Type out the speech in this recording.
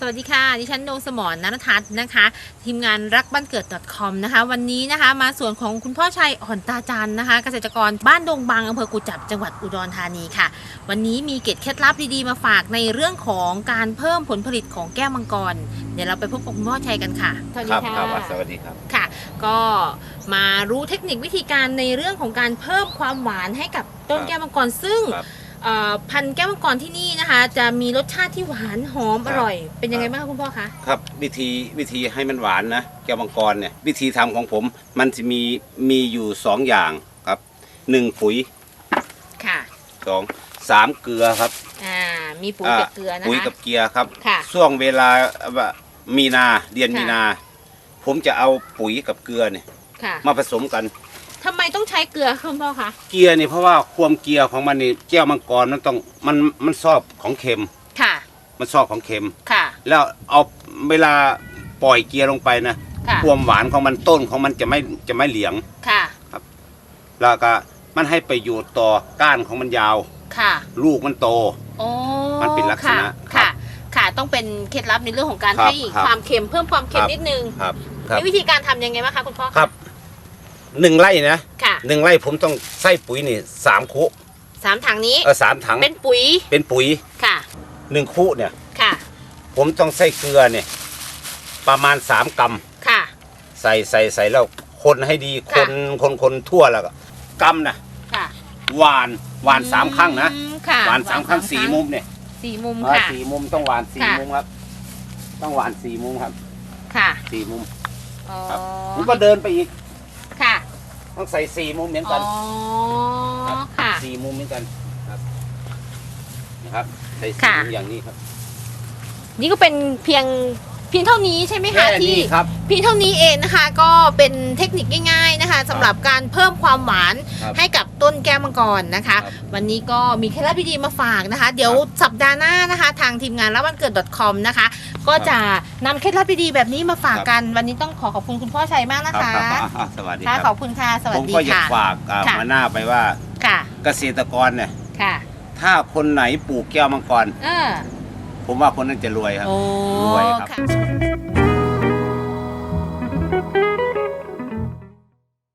สวัสดีค่ะ ดิฉันดวงสมรนันทัศน์นะคะ ทีมงานรักบ้านเกิด .com นะคะ วันนี้นะคะมาส่วนของคุณพ่อชัยอ่อนตาจันนะคะ เกษตรกรบ้านดงบางอำเภอกุจับจังหวัดอุดรธานีค่ะ วันนี้มีเกร็ดเคล็ดลับดีๆมาฝากในเรื่องของการเพิ่มผลผลิตของแก้วมังกร เดี๋ยวเราไปพบกับคุณพ่อชัยกันค่ะสวัสคดีรับค่ะครับสวัสดีครับค่ะ ก็มารู้เทคนิควิธีการในเรื่องของการเพิ่มความหวานให้กับต้นครับแก้วมังกรซึ่งครับเอ่อ พันธุ์แก้วมังกรที่นี่นะคะ จะมีรสชาติที่หวานหอมครัอบร่อย เป็นยังไงบ้างคะคุณพ่อคะครับวิธีวิธีให้มันหวานนะแก้วมังกรเนี่ยวิธีทำของผมมันจะมีมีอยู่สองอย่างครับหนึ่งปุ๋ยค่ะสองสามเกลือครับอ่ามีปุ๋ยกับเกลือนะปุ๋ยคะ กับเกลือครับค่ะช่วงเวลาว่ามีนาเดือนค่ะ มีนา ผมจะเอาปุ๋ยกับเกลือเนี่ยค่ะมาผสมกัน ทำไมต้องใช้เกลือคุณพ่อคะเกลือนี่เพราะว่าความเกลือของมันนี่แก้วมังกรมันต้องมันมันชอบของเค็ม ค่ะ มันชอบของเค็ม ค่ะ แล้วเอาเวลาปล่อยเกลือลงไปนะค่ะ ความหวานของมันต้นของมันจะไม่จะไม่เหลียง ค่ะ แล้วก็มันให้ไปอยู่ต่อก้านของมันยาว ค่ะลูกมันโต โอ้มันเป็นลักษณะค่ะครัค่ะ บค่ะ ต้องเป็นเคล็ดลับในเรื่องของการครับให้ครับความเค็มเพิ่มความเค็มครับ นิดนึง ครับ ครับ มีวิธีการทำยังไงบ้างคะคุณพ่อะครับ หนึ่งไร่นะค่ะหนึ่งไร่ผมต้องใส่ปุ๋ยนี่สามคุสามถังนี้ เออสามถังเป็นปุ๋ยเป็นปุ๋ยค่ะหนึ่งคุเนี่ยค่ะ ผมต้องใส่เกลือเนี่ยประมาณสามกรัมค่ะ ใส่ใส่ใส่แล้วคนให้ดีคค่ะนคนคนทั่วแล้วก็กำนะค่ะหวานหวานสามครั้งนะอืมค่ะหวานสามครั้งสี่มุมเนี่ยสี่มุมอ่าค่ะสี่มุมต้องหวานสี่ค่ะมุมครับ ต้องหวานสี่มุมครับ ค่ะสี่มุมอ๋อครับผมก็เดินไปอีกค่ะ ต้องใส่สี่มุมเหมือนอ๋กัอนครับค่ะ สี่มุมเหมือนกันครับนะครับใส่สี่ค่ะ มุมอย่างนี้ครับนี่ก็เป็นเพียงเพียงเท่านี้ใช่ไหมคะแค่ที่ นี้ครับ เพียงเท่านี้เองนะคะก็เป็นเทคนิคง่ายๆนะคะสำหรับการเพิ่มความหวานครับให้กับต้นแก้วมังกรนะคะ ครับวันนี้ก็มีเคล็ดลับดีๆมาฝากนะคะ เดี๋ยวสัปดาห์หน้านะคะ ทางทีมงานรับวันเกิด .com นะคะ ก็จะนำเคล็ดลับดีๆแบบนี้มาฝากกัน วันนี้ต้องขอขอบคุณคุณพ่อชัยมากนะครัคะบครับอ่าสวัสดีคค่ะรับ ขอบคุณค่ะสวัผสมดีก็อยากค่ะ ฝากอ่าค่ะ มาหน้าไปว่าค่ะเกษตรกรเนี่ยค่ะถ้าคนไหนปลูกแก้วมังกร เออผมว่าคนนั้นจะรวยครับ โอ้รวยครับ ค่ะ